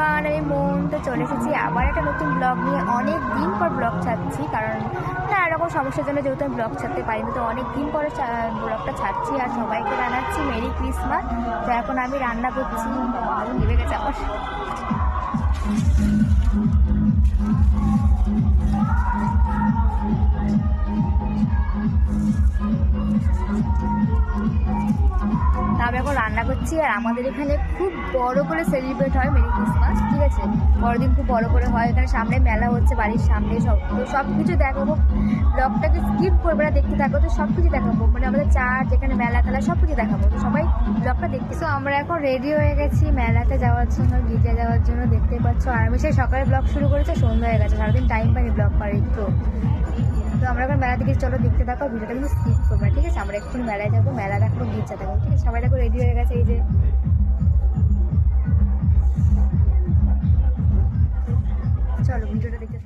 Everyone আমি মন তো চলে এসেছি আবার একটা নতুন ব্লগ নিয়ে। অনেক দিন পর ব্লগ ছাড়ছি, কারণ না, এরকম সমস্যার জন্য যেহেতু আমি ব্লগ ছাড়তে পারিনি, তো অনেক দিন পরে ব্লগটা ছাড়ছি আর সবাইকে জানাচ্ছি মেরি ক্রিসমাস। তো এখন আমি রান্না করছি ভেবে গেছে আমার। আমি এখন রান্না করছি, আর আমাদের এখানে খুব বড় করে সেলিব্রেট হয় মেরি ক্রিসমাস, ঠিক আছে? বড়দিন খুব বড় করে হয়, এখানে সামনে মেলা হচ্ছে, বাড়ির সামনে সব, তো সব কিছু দেখাবো। ব্লগটাকে স্কিপ করবে না, দেখতে থাকো, তো সব কিছু দেখাবো। মানে আমাদের চার যেখানে মেলা খেলা সব কিছু দেখাবো। তো সবাই ব্লগটা দেখতে তো আমরা এখন রেডি হয়ে গেছি মেলাতে যাওয়ার জন্য, গির্জা যাওয়ার জন্য দেখতেই পাচ্ছ। আর আমি সেই সকালে ব্লগ শুরু করেছে, সন্ধ্যা হয়ে গেছে, সারাদিন টাইম পাইনি ব্লগ করার, একটু। তো আমরা এখন মেলা থেকে চলো, দেখতে থাকো, ভিডিওটা কিন্তু স্কিপ করব ঠিক আছে? আমরা একটু মেলায় যাব মেলা দেখো গির্জা দেখব ঠিক আছে? সবাই দেখো রেডি হয়ে গেছে, এই যে। চলো, ভিডিওটা দেখতে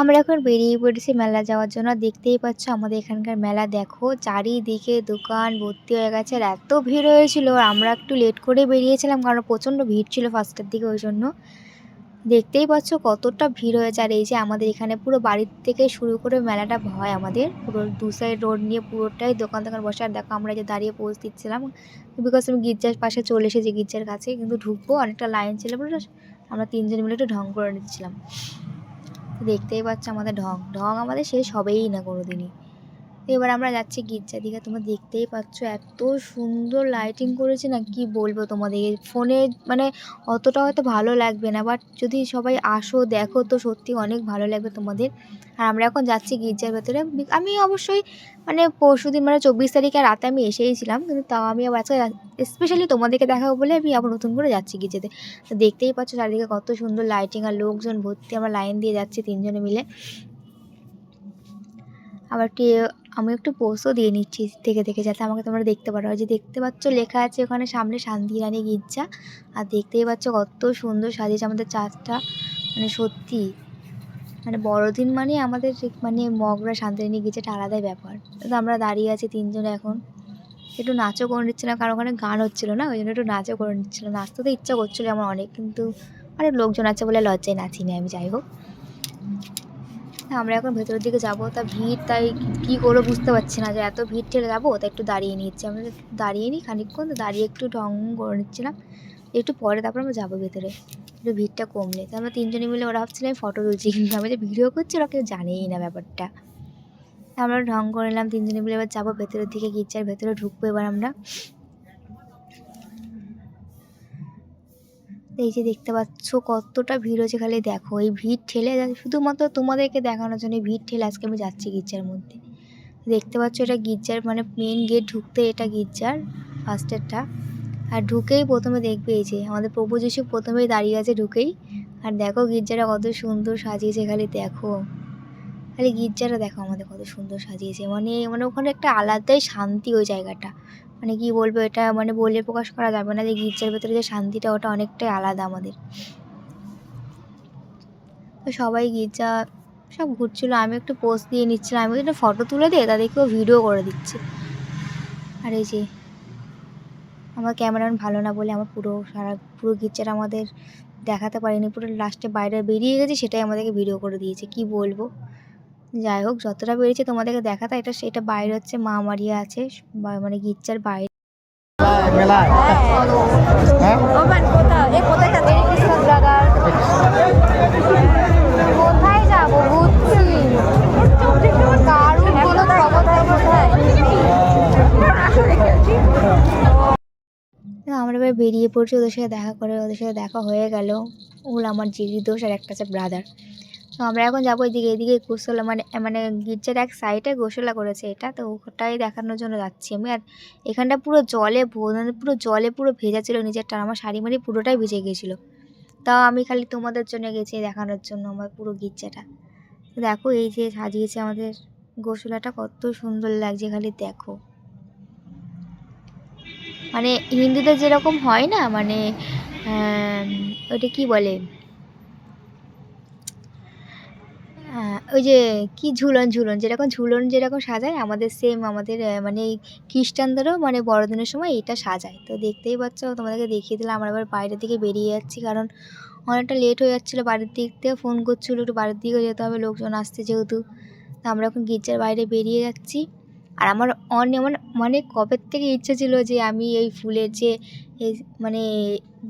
আমরা এখন বেরিয়ে পড়েছি মেলা যাওয়ার জন্য। দেখতেই পাচ্ছ আমাদের এখানকার মেলা, দেখো, চারিদিকে দোকান ভর্তি হয়ে গেছে, আর এত ভিড় হয়েছিল। আমরা একটু লেট করে বেরিয়েছিলাম, কারণ প্রচণ্ড ভিড় ছিল ফার্স্টের দিকে, ওই জন্য। দেখতেই পাচ্ছ কতটা ভিড় হয়েছে আর এই যে আমাদের এখানে পুরো বাড়ির থেকে শুরু করে মেলাটা হয় আমাদের। পুরো দু সাইড রোড নিয়ে পুরোটাই দোকান দোকান বসে। আর দেখো আমরা যে দাঁড়িয়ে পোজ দিচ্ছিলাম বিকজ আমি গির্জার পাশে চলে এসেছি গির্জার কাছে। কিন্তু ঢুকবো, অনেকটা লাইন ছিল বলে আমরা তিনজন মিলে একটু ঢং করে নিচ্ছিলাম। দেখতেই পাচ্ছ আমাদের ঢং। ঢং আমাদের শেষ হবেই না কোনো দিনই তো এবার আমরা যাচ্ছি গির্জা দিকে তোমরা দেখতেই পাচ্ছ, এত সুন্দর লাইটিং করেছে না, কি বলব তোমাদের? ফোনে মানে অতটা হয়তো ভালো লাগবে না বাট যদি সবাই আসো, দেখো, তো সত্যি অনেক ভালো লাগবে তোমাদের। আর আমরা এখন যাচ্ছি গির্জার ভেতরে। আমি অবশ্যই মানে পরশু দিন মানে চব্বিশ তারিখে রাতে আমি এসেইছিলাম কিন্তু তাও আমি আবার আজকে স্পেশালি তোমাদেরকে দেখাবো বলে আমি আবার নতুন করে যাচ্ছি গির্জাতে। তো দেখতেই পাচ্ছ চারিদিকে কত সুন্দর লাইটিং আর লোকজন ভর্তি, আমরা লাইন দিয়ে যাচ্ছি তিনজনে মিলে। আবার একটু আমি একটু পোস্টও দিয়ে নিচ্ছি থেকে থেকে যাতে আমাকে তোমরা দেখতে পারো। যে দেখতে পাচ্ছ লেখা আছে ওখানে সামনে শান্তি রানী গির্জা। আর দেখতেই পাচ্ছ কত সুন্দর সাজিয়েছে আমাদের চার্চটা মানে সত্যি মানে বড়দিন মানে আমাদের মানে মগরা শান্তিরানী গির্জাটা আলাদাই ব্যাপার। তো আমরা দাঁড়িয়ে আছি তিনজন এখন। একটু নাচও করে নিচ্ছিলাম কারণ ওখানে গান হচ্ছিল না, ওই জন্য একটু নাচও করে নিচ্ছিলাম নাচতে তো ইচ্ছা করছিল আমার অনেক, কিন্তু অনেক লোকজন আছে বলে লজ্জায় নাচিনি আমি, যাই হোক। আমরা এখন ভেতরের দিকে যাব। তা ভিড় তাই কী করব বুঝতে পারছি না যে এত ভিড় ঠেলে যাব তাই একটু দাঁড়িয়ে নিচ্ছি। আমরা দাঁড়িয়ে নিই খানিকক্ষণ, তো দাঁড়িয়ে একটু ঢং করে নিচ্ছিলাম। একটু পরে তারপর আমরা যাব ভেতরে। একটু ভিড়টা কমলে। তো আমরা তিনজনে মিলে ওরা ভাবছিল আমি ফটো তুলছি কিন্তু আমি যে ভিডিও করছি, ওরা কেউ জানেই না ব্যাপারটা। তা আমরা ঢং করে নিলাম, তিনজনে মিলে এবার যাব ভেতরের দিকে গির্জার ভেতরে ঢুকবো এবার আমরা। এই যে দেখতে পাচ্ছ কতটা ভিড় হয়েছে খালি দেখো। এই ভিড় ঠেলে শুধুমাত্র তোমাদেরকে দেখানোর জন্য ভিড় ঠেলে আজকে আমি যাচ্ছি গির্জার মধ্যে। দেখতে পাচ্ছ এটা গির্জার মানে মেন গেট ঢুকতে এটা গির্জার ফার্স্টেরটা আর ঢুকেই প্রথমে দেখবে এই যে, আমাদের প্রভু যিশু প্রথমেই দাঁড়িয়ে আছে ঢুকেই। আর দেখো গির্জাটা কত সুন্দর সাজিয়েছে খালি দেখো। খালি গির্জাটা দেখো আমাদের কত সুন্দর সাজিয়েছে। মানে মানে ওখানে একটা আলাদাই শান্তি ওই জায়গাটা। মানে কি বলব এটা মানে বলে প্রকাশ করা যাবে না যে গির্জার ভেতরে যে শান্তিটা, ওটা অনেকটাই আলাদা আমাদের। তো সবাই গির্জা সব ঘুরছিল, আমি একটু পোস্ট দিয়ে নিচ্ছিলাম, আমি একটা ফটো তুলে দিয়ে তাদেরকেও ভিডিও করে দিচ্ছি। আর এই যে, আমার ক্যামেরাম্যান ভালো না বলে আমার পুরো সারা, পুরো গির্জাটা আমাদের দেখাতে পারিনি, পুরো লাস্টে বাইরে বেরিয়ে গেছে, সেটাই আমাদেরকে ভিডিও করে দিয়েছে, কি বলব? যাই হোক যতটা বেরিয়েছে তোমাদেরকে দেখাতে এটা সেটা বাইরে হচ্ছে মা মারিয়া আছে মানে গির্জার বাইরে। কোথায় যাবে বুঝছি? কোনো আমরা এবার বেরিয়ে পড়ছি ওদের সাথে দেখা করে ওদের সাথে দেখা হয়ে গেল। ওগুলো আমার জিগি দোষ আর একটা আছে ব্রাদার তো আমরা এখন যাব এদিকে এদিকে গোসলা মানে মানে গির্জার এক সাইডে গোসলা করেছে এটা। তো ওটাই দেখানোর জন্য যাচ্ছি আমি। আর এখানটা পুরো জলে মানে পুরো জলে পুরো ভেজা ছিল নিজেরটা। আমার শাড়ি মাড়ি পুরোটাই ভিজে গিয়েছিল। তাও আমি খালি তোমাদের জন্য গেছি দেখানোর জন্য আমার পুরো গির্জাটা। দেখো এই যে সাজিয়েছে আমাদের গোসলাটা কত সুন্দর লাগছে খালি দেখো। মানে হিন্দুদের যেরকম হয় না মানে ওটা কি বলে হ্যাঁ, ওই যে কি ঝুলন, ঝুলন যেরকম ঝুলন যেরকম সাজায় আমাদের সেম আমাদের মানে খ্রিস্টানদেরও মানে বড়দিনের সময় এটা সাজায়। তো দেখতেই পাচ্ছ তোমাদেরকে দেখিয়ে দিলাম আমরা এবার বাইরের দিকে বেরিয়ে যাচ্ছি কারণ অনেকটা লেট হয়ে যাচ্ছিল বাড়ির দিক থেকে ফোন করছিল একটু বাড়ির দিকেও যেতে হবে লোকজন আসছে যেহেতু। তো আমরা এখন গির্জার বাইরে বেরিয়ে যাচ্ছি। আর আমার অনেক মানে মানে কবের থেকে ইচ্ছে ছিল যে আমি এই ফুলের যে এই মানে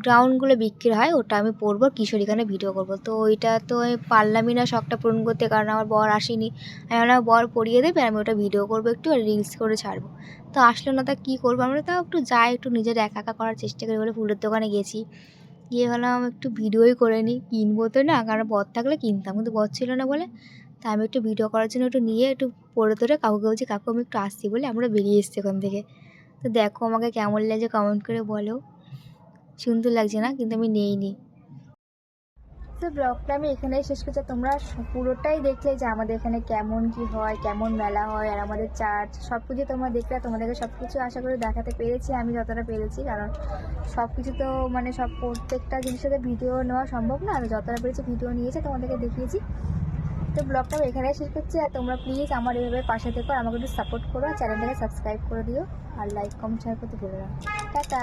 গ্রাউন্ডগুলো বিক্রি হয়, ওটা আমি পরবো, কিশোরী গানে ভিডিও করব। তো ওইটা তো আমি পারলামই না শখটা পূরণ করতে, কারণ আমার বর আসেনি। আমি ভাবলাম বর পরিয়ে দেবে আমি ওটা ভিডিও করব একটু আর রিলস করে ছাড়বো। তো আসলো না, তা কী করব আমরা তাও একটু যাই একটু নিজের একা একা করার চেষ্টা করি বলে ফুলের দোকানে গেছি। গিয়ে ভাবলাম একটু ভিডিওই করে নিই কিনবো তো না, কারণ বর থাকলে কিনতাম, কিন্তু বর ছিল না বলে তা আমি একটু ভিডিও করার জন্য একটু নিয়ে, একটু পরে ধরে কাকুকে বলছি, কাকু, আমি একটু আসছি বলে আমরা বেরিয়ে এসেছি ওখান থেকে তো দেখো আমাকে কেমন লাগছে কমেন্ট করে বলো। সুন্দর লাগছে না? কিন্তু আমি নেইনি। তো ব্লগটা আমি এখানেই শেষ করছি। তোমরা পুরোটাই দেখলে যে আমাদের এখানে কেমন কি হয়, কেমন মেলা হয়, আর আমাদের চার্চ সব কিছু তোমরা দেখলে তোমাদেরকে সব কিছু আশা করে দেখাতে পেরেছি, আমি যতটা পেরেছি, কারণ সব কিছু তো মানে সব প্রত্যেকটা জিনিসের ভিডিও নেওয়া সম্ভব না। যতটা পেরেছি ভিডিও নিয়েছে, তোমাদেরকে দেখিয়েছি। তো ব্লগটা এখানে এখানেই শেষ করছি। আর তোমরা প্লিজ আমার এইভাবে পাশে থেকো আমাকে একটু সাপোর্ট করো। চ্যানেলটাকে সাবস্ক্রাইব করে দিও। আর লাইক কমেন্ট শেয়ার করতে ভুলো না। টাটা।